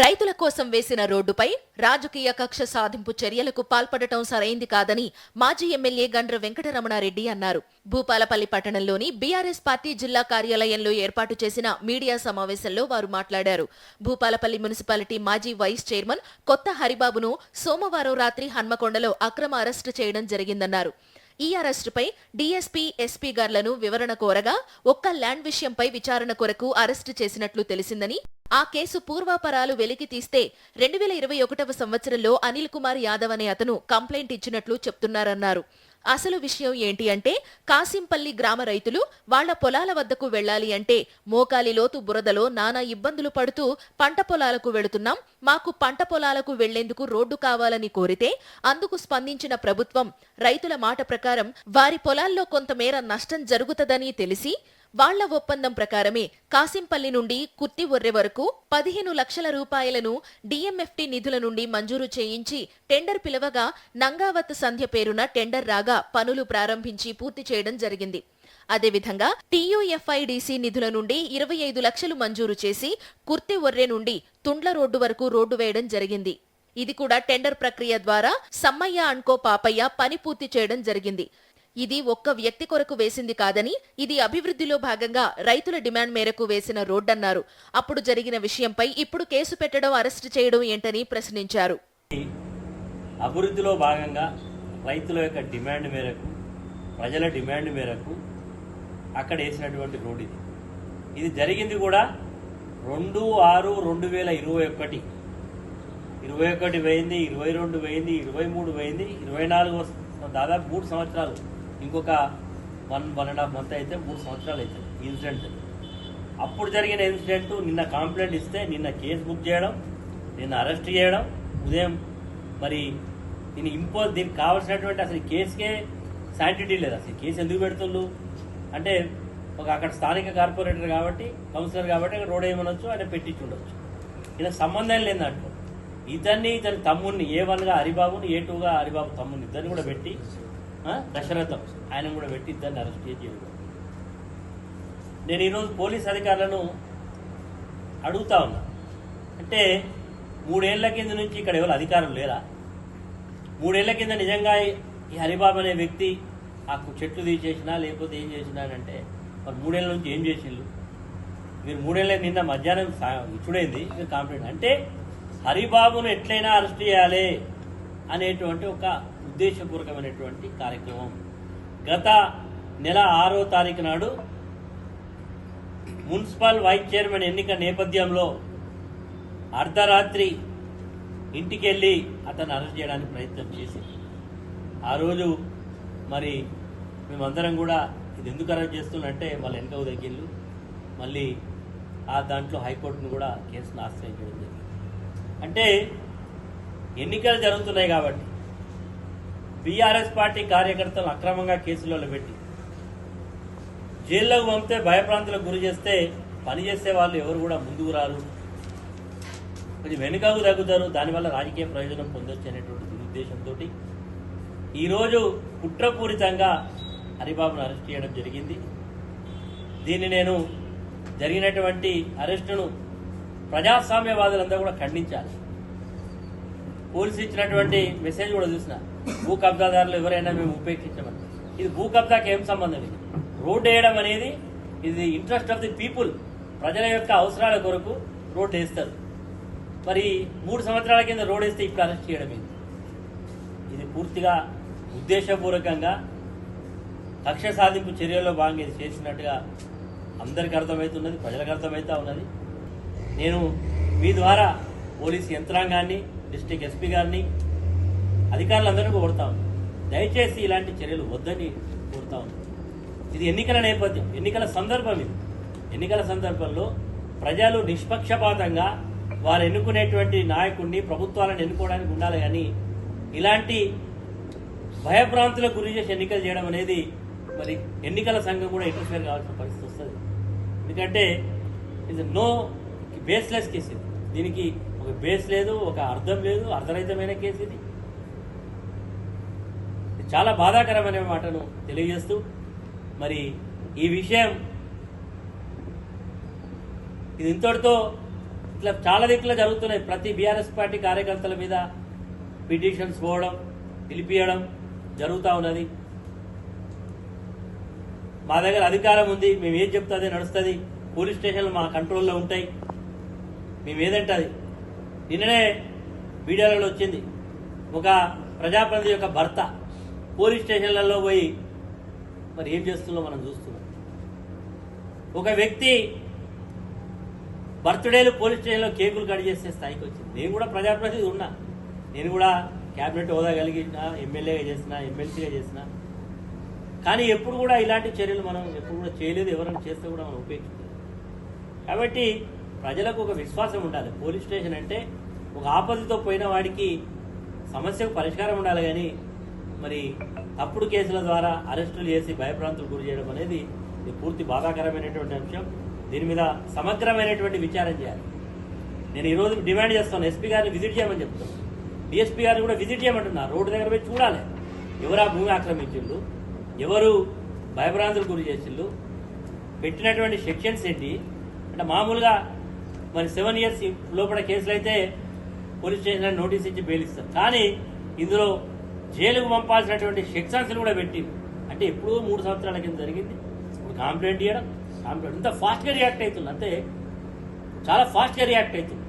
రైతుల కోసం వేసిన రోడ్డుపై రాజకీయ కక్ష సాధింపు చర్యలకు పాల్పడటం సరైంది కాదని మాజీ ఎమ్మెల్యే గండ్ర వెంకటరమణారెడ్డి అన్నారు. భూపాలపల్లి పట్టణంలోని బీఆర్ఎస్ పార్టీ జిల్లా కార్యాలయంలో ఏర్పాటు చేసిన మీడియా సమావేశంలో వారు మాట్లాడారు. భూపాలపల్లి మున్సిపాలిటీ మాజీ వైస్ చైర్మన్ కొత్త హరిబాబును సోమవారం రాత్రి హన్మకొండలో అక్రమ అరెస్టు చేయడం జరిగిందన్నారు. ఈ అరెస్టుపై డీఎస్పీ ఎస్పీ గార్లను వివరణ కోరగా ఒక్క ల్యాండ్ విషయంపై విచారణ కొరకు అరెస్టు చేసినట్లు తెలిసిందని ఆ కేసు పూర్వాపరాలు వెలికి తీస్తే రెండు వేల ఇరవై ఒకటవ సంవత్సరంలో అనిల్ కుమార్ యాదవ్ అనే అతను కంప్లైంట్ ఇచ్చినట్లు చెప్తున్నారన్నారు. అసలు విషయం ఏంటి అంటే కాసింపల్లి గ్రామ రైతులు వాళ్ళ పొలాల వద్దకు వెళ్ళాలి అంటే మోకాలి లోతు బురదలో నానా ఇబ్బందులు పడుతూ పంట పొలాలకు వెళుతున్నాం మాకు పంట పొలాలకు వెళ్ళేందుకు రోడ్డు కావాలని కోరితే అందుకు స్పందించిన ప్రభుత్వం రైతుల మాట ప్రకారం వారి పొలాల్లో కొంతమేర నష్టం జరుగుతదని తెలిసి వాళ్ళ ఒప్పందం ప్రకారమే కాసింపల్లి నుండి కుర్తి ఒర్రె వరకు పదిహేను లక్షల రూపాయలను డిఎంఎఫ్టి నిధుల నుండి మంజూరు చేయించి టెండర్ పిలవగా నంగావత్ సంధ్య పేరున టెండర్ రాగా పనులు ప్రారంభించి పూర్తి చేయడం జరిగింది. అదేవిధంగా టీయూఎఫ్ఐడిసి నిధుల నుండి ఇరవై ఐదు లక్షలు మంజూరు చేసి కుర్తి ఒర్రె నుండి తుండ్ల రోడ్డు వరకు రోడ్డు వేయడం జరిగింది. ఇది కూడా టెండర్ ప్రక్రియ ద్వారా సమ్మయ్య అన్కో పాపయ్య పని పూర్తి చేయడం జరిగింది. ఇది ఒక్క వ్యక్తి కొరకు వేసింది కాదని ఇది అభివృద్ధిలో భాగంగా రైతుల డిమాండ్ మేరకు వేసిన రోడ్డన్నారు. అప్పుడు జరిగిన విషయంపై ఇప్పుడు కేసు పెట్టడం అరెస్టు చేయడం ఏంటని ప్రశ్నించారు. అభివృద్ధిలో భాగంగా రైతుల యొక్క డిమాండ్ మేరకు ప్రజల డిమాండ్ మేరకు అక్కడ వేసినటువంటి రోడ్ ఇది. ఇది జరిగింది కూడా రెండు ఆరు రెండు వేల ఇరవై ఒకటి. ఇరవై ఒకటి పోయింది ఇరవై రెండు పోయింది ఇరవై మూడు పోయింది ఇరవై నాలుగు దాదాపు మూడు సంవత్సరాలు ఇంకొక one one and half month అయితే మూడు సంవత్సరాలు అవుతుంది ఇన్సిడెంట్ అప్పుడు జరిగిన ఇన్సిడెంట్ నిన్న కంప్లైంట్ ఇస్తే నిన్న కేసు బుక్ చేయడం నిన్న అరెస్ట్ చేయడం ఉదయం మరి దీన్ని ఇంపోజ్ దీనికి కావాల్సినటువంటి అసలు కేసుకే శాంటిటీ లేదు. అసలు కేసు ఎందుకు పెడుతుండ్రు? అంటే ఒక అక్కడ స్థానిక కార్పొరేటర్ కాబట్టి కౌన్సిలర్ కాబట్టి అక్కడ రోడ్ వేయమనొచ్చు ఆయన పెట్టించి ఉండొచ్చు ఇలా సంబంధం లేదంటూ ఇతన్ని ఇతని తమ్ముడిని ఏ వన్గా హరిబాబుని ఏ టూగా హరిబాబు తమ్ముడిని ఇద్దరిని కూడా పెట్టి దశరథం. ఆయన కూడా పెట్టి అరెస్ట్ చేసి చేయడం. నేను ఈరోజు పోలీస్ అధికారులను అడుగుతా ఉన్నా. అంటే మూడేళ్ళ కింద నుంచి ఇక్కడ ఎవరు అధికారం లేరా? మూడేళ్ళ కింద నిజంగా ఈ- హరిబాబు అనే వ్యక్తి ఆ చెట్లు తీసేసినా లేకపోతే ఏం చేసినా అంటే మరి మూడేళ్ళ నుంచి ఏం చేసిండ్రు మీరు మూడేళ్ళ నిన్న మధ్యాహ్నం ఇచ్చుడైంది? మీరు కాంప్లైంట్ అంటే హరిబాబును ఎట్లయినా అరెస్ట్ చేయాలి అనేటువంటి ఒక ఉద్దేశపూర్వకమైనటువంటి కార్యక్రమం. గత నెల ఆరో తారీఖు నాడు మున్సిపల్ వైస్ చైర్మన్ ఎన్నిక నేపథ్యంలో అర్ధరాత్రి ఇంటికి వెళ్ళి అతను అరెస్ట్ చేయడానికి ప్రయత్నం చేసి ఆ రోజు మరి మేమందరం కూడా ఇది ఎందుకు అరెస్ట్ చేస్తున్నంటే వాళ్ళ వెనక ఉదగిళ్ళు మళ్ళీ ఆ దాంట్లో హైకోర్టును కూడా కేసును ఆశ్రయించడం జరిగింది. అంటే ఎన్నికలు జరుగుతున్నాయి కాబట్టి బీఆర్ఎస్ పార్టీ కార్యకర్తలను అక్రమంగా కేసులలో పెట్టి. జైల్లోకి పంపితే భయప్రాంతులకు గురి చేస్తే పని చేసే వాళ్ళు ఎవరు కూడా ముందుకు రారు. కొంచెం వెనుకకు తగ్గుతారు. దానివల్ల రాజకీయ ప్రయోజనం పొందొచ్చు అనేటువంటి దురుద్దేశంతో ఈరోజు కుట్రపూరితంగా హరిబాబును అరెస్ట్ చేయడం జరిగింది. దీన్ని నేను జరిగినటువంటి అరెస్టును ప్రజాస్వామ్యవాదులందరూ కూడా ఖండించాలి. పోలీసు ఇచ్చినటువంటి మెసేజ్ కూడా చూసినా. భూ కబ్జాదారులు ఎవరైనా మేము ఉపేక్షించమని. ఇది భూ కబ్జాకి ఏం సంబంధం ఇది రోడ్డు వేయడం అనేది ఇది ఇంట్రెస్ట్ ఆఫ్ ది పీపుల్ ప్రజల యొక్క అవసరాల కొరకు రోడ్డు వేస్తారు. మరి మూడు సంవత్సరాల కింద రోడ్ వేస్తే ఇప్పుడు అరెస్ట్ చేయడం ఏంది ఇది పూర్తిగా ఉద్దేశపూర్వకంగా కక్ష సాధింపు చర్యల్లో భాగంగా ఇది చేసినట్టుగా అందరికీ అర్థమవుతున్నది ప్రజలకు అర్థమవుతా ఉన్నది. నేను మీ ద్వారా పోలీస్ యంత్రాంగాన్ని డిస్ట్రిక్ట్ ఎస్పీ గారిని అధికారులందరినీ కోరుతా దయచేసి ఇలాంటి చర్యలు వద్దని కోరుతా ఇది ఎన్నికల నేపథ్యం ఎన్నికల సందర్భం ఇది. ఎన్నికల సందర్భంలో ప్రజలు నిష్పక్షపాతంగా వారు ఎన్నుకునేటువంటి నాయకుడిని ప్రభుత్వాలను ఎన్నుకోవడానికి ఉండాలి కానీ ఇలాంటి భయభ్రాంతులకు గురి చేసి ఎన్నికలు చేయడం అనేది మరి ఎన్నికల సంఘం కూడా ఇంటర్ఫియర్ కావాల్సిన పరిస్థితి వస్తుంది. ఎందుకంటే ఇది నో బేస్లెస్ కేసు ఇది. దీనికి ఒక బేస్ లేదు ఒక అర్థం లేదు అర్ధరహితమైన కేసు ఇది. చాలా బాధాకరమైన మాటను తెలియజేస్తూ మరి ఈ విషయం ఇది ఇంతటితో ఇట్లా చాలా దిక్కులు జరుగుతున్నాయి. ప్రతి బీఆర్ఎస్ పార్టీ కార్యకర్తల మీద పిటిషన్స్ పోవడం పిలిపియడం జరుగుతూ ఉన్నది. మా దగ్గర అధికారం ఉంది మేము ఏం చెప్తే నడుస్తుంది పోలీస్ స్టేషన్లు మా కంట్రోల్లో ఉంటాయి. మేము ఏదంటే అది. నిన్ననే మీడియాలలో వచ్చింది. ఒక ప్రజాప్రతినిధి యొక్క భర్త. పోలీస్ స్టేషన్లలో పోయి మరి ఏం చేస్తుందో మనం చూస్తున్నాం. ఒక వ్యక్తి బర్త్డేలు పోలీస్ స్టేషన్లో కేకులు కట్ చేసే స్థాయికి వచ్చింది. నేను కూడా ప్రజాప్రతినిధి ఉన్నా. నేను కూడా క్యాబినెట్ హోదా కలిగిన ఎమ్మెల్యేగా చేసిన ఎమ్మెల్సీగా చేసిన. కానీ ఎప్పుడు కూడా ఇలాంటి చర్యలు మనం ఎప్పుడు కూడా చేయలేదు ఎవరైనా చేస్తే కూడా మనం ఉపేక్షించలేదు కాబట్టి ప్రజలకు ఒక విశ్వాసం ఉండాలి. పోలీస్ స్టేషన్ అంటే ఒక ఆపదతో పోయిన వాడికి సమస్యకు పరిష్కారం ఉండాలి కానీ మరి తప్పుడు కేసుల ద్వారా అరెస్టులు చేసి భయప్రాంతులు గురి చేయడం అనేది ఇది పూర్తి బాధాకరమైనటువంటి అంశం. దీని మీద సమగ్రమైనటువంటి విచారం చేయాలి. నేను ఈ డిమాండ్ చేస్తాను ఎస్పీ గారిని విజిట్ చేయమని చెప్తాను. డిఎస్పీ గారిని కూడా విజిట్ చేయమంటున్నా రోడ్డు దగ్గర పోయి చూడాలి. ఎవరు ఆ భూమి ఆక్రమించిండు ఎవరు భయభ్రాంతులు గురి చేసిండు పెట్టినటువంటి సెక్షన్స్ ఏంటి? అంటే మామూలుగా మరి సెవెన్ ఇయర్స్ లోపల కేసులు అయితే పోలీస్ స్టేషన్ నోటీస్ ఇచ్చి బెయిల్ ఇస్తారు. కానీ ఇందులో జైలుకు పంపాల్సినటువంటి సెక్షన్స్ కూడా పెట్టి అంటే ఎప్పుడూ మూడు సంవత్సరాల కింద జరిగింది. ఇప్పుడు కంప్లైంట్ ఇవ్వడం కాంప్లైంట్ ఇంత ఫాస్ట్గా రియాక్ట్ అవుతుంది. అంతే చాలా ఫాస్ట్గా రియాక్ట్ అవుతుంది.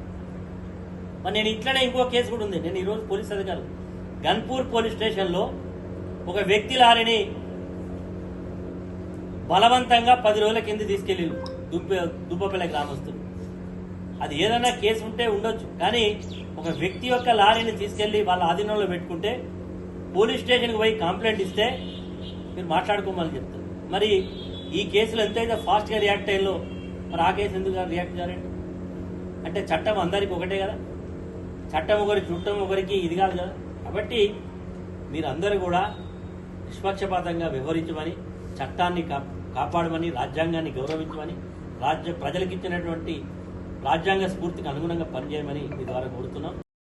మరి నేను ఇట్లనే ఇంకో కేసు కూడా ఉంది. నేను ఈరోజు పోలీస్ అధికారులు గన్పూర్ పోలీస్ స్టేషన్లో ఒక వ్యక్తి లారీని బలవంతంగా పది రోజుల కింద తీసుకెళ్ళి దుబ్బ దుబ్బపల్లె గ్రామస్తులు. అది ఏదైనా కేసు ఉంటే ఉండొచ్చు. కానీ ఒక వ్యక్తి యొక్క లారీని తీసుకెళ్ళి వాళ్ళ ఆధీనంలో పెట్టుకుంటే పోలీస్ స్టేషన్కి పోయి కంప్లైంట్ ఇస్తే మీరు మాట్లాడుకోమని చెప్తారు. మరి ఈ కేసులు ఎంతైతే ఫాస్ట్గా రియాక్ట్ అయ్యో మరి ఆ కేసు ఎందుకు రియాక్ట్ కాలేదు? అంటే చట్టం అందరికి ఒకటే కదా? చట్టం ఒకరి చుట్టం ఒకరికి ఇది కాదు కదా? కాబట్టి మీరందరూ కూడా నిష్పక్షపాతంగా వ్యవహరించమని చట్టాన్ని కా- కాపాడమని రాజ్యాంగాన్ని గౌరవించమని రాజ్య ప్రజలకు ఇచ్చినటువంటి రాజ్యాంగ స్ఫూర్తికి అనుగుణంగా పనిచేయమని మీ ద్వారా కోరుతున్నాం.